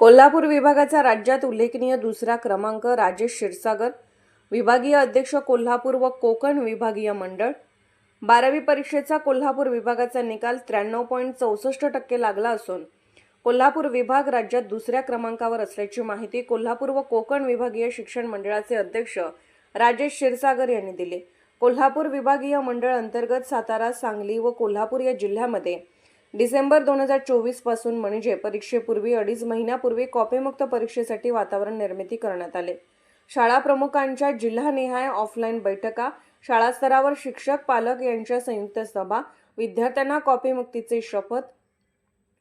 कोल्हापूर विभागाचा राज्यात उल्लेखनीय दुसरा क्रमांक राजेश क्षीरसागर विभागीय अध्यक्ष कोल्हापूर व कोकण विभागीय मंडळ. बारावी परीक्षेचा कोल्हापूर विभागाचा निकाल त्र्याण्णव पॉईंट चौसष्ट टक्के लागला असून कोल्हापूर विभाग राज्यात दुसऱ्या क्रमांकावर असल्याची माहिती कोल्हापूर व कोकण विभागीय शिक्षण मंडळाचे अध्यक्ष राजेश क्षीरसागर यांनी दिली. कोल्हापूर विभागीय मंडळ अंतर्गत सातारा सांगली व कोल्हापूर या जिल्ह्यामध्ये डिसेंबर दोन हजार चोवीसपासून म्हणजे परीक्षेपूर्वी अडीच महिन्यापूर्वी कॉपीमुक्त परीक्षेसाठी वातावरण निर्मिती करण्यात आले. शाळा प्रमुखांच्या जिल्हानिहाय ऑफलाईन बैठका शाळा स्तरावर शिक्षक पालक यांच्या संयुक्त सभा विद्यार्थ्यांना कॉपीमुक्तीचे शपथ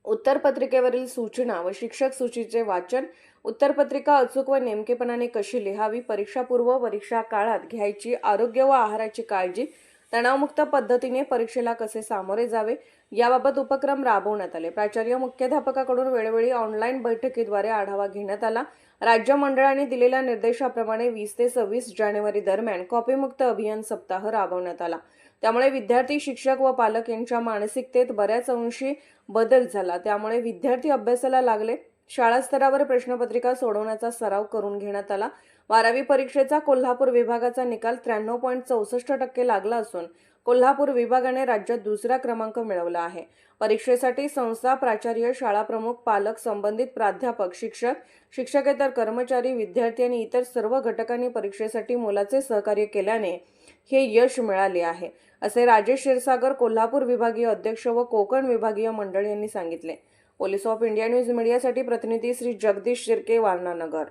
उत्तरपत्रिकेवरील सूचना व शिक्षक सूचीचे वाचन उत्तरपत्रिका अचूक व नेमकेपणाने कशी लिहावी परीक्षापूर्व परीक्षा काळात घ्यायची आरोग्य व आहाराची काळजी तणावमुक्त पद्धतीने परीक्षेला कसे सामोरे जावे याबाबत उपक्रम राबवण्यात आले. प्राचार्य मुख्याध्यापकाकडून वेळोवेळी ऑनलाईन बैठकीद्वारे आढावा घेण्यात आला. राज्य मंडळाने दिलेल्या निर्देशाप्रमाणे वीस ते सव्वीस जानेवारी दरम्यान कॉपीमुक्त अभियान सप्ताह राबवण्यात आला. त्यामुळे विद्यार्थी शिक्षक व पालक यांच्या मानसिकतेत बऱ्याच अंशी बदल झाला. त्यामुळे विद्यार्थी अभ्यासाला लागले. शाळा स्तरावर प्रश्नपत्रिका सोडवण्याचा सराव करून घेण्यात आला. बारावी परीक्षेचा कोल्हापूर विभागाचा निकाल त्र्याण्णव पॉईंट चौसष्ट टक्के लागला असून कोल्हापूर विभागाने राज्यात दुसरा क्रमांक मिळवला आहे. परीक्षेसाठी संस्था प्राचार्य शाळा प्रमुख पालक संबंधित प्राध्यापक शिक्षक शिक्षकेतर कर्मचारी विद्यार्थी आणि इतर सर्व घटकांनी परीक्षेसाठी मोलाचे सहकार्य केल्याने हे यश मिळाले आहे असे राजेश क्षीरसागर कोल्हापूर विभागीय अध्यक्ष व कोकण विभागीय मंडळ यांनी सांगितले. पोलीस ऑफ इंडिया न्यूज मीडियासाठी प्रतिनिधी श्री जगदीश शिर्के वारणानगर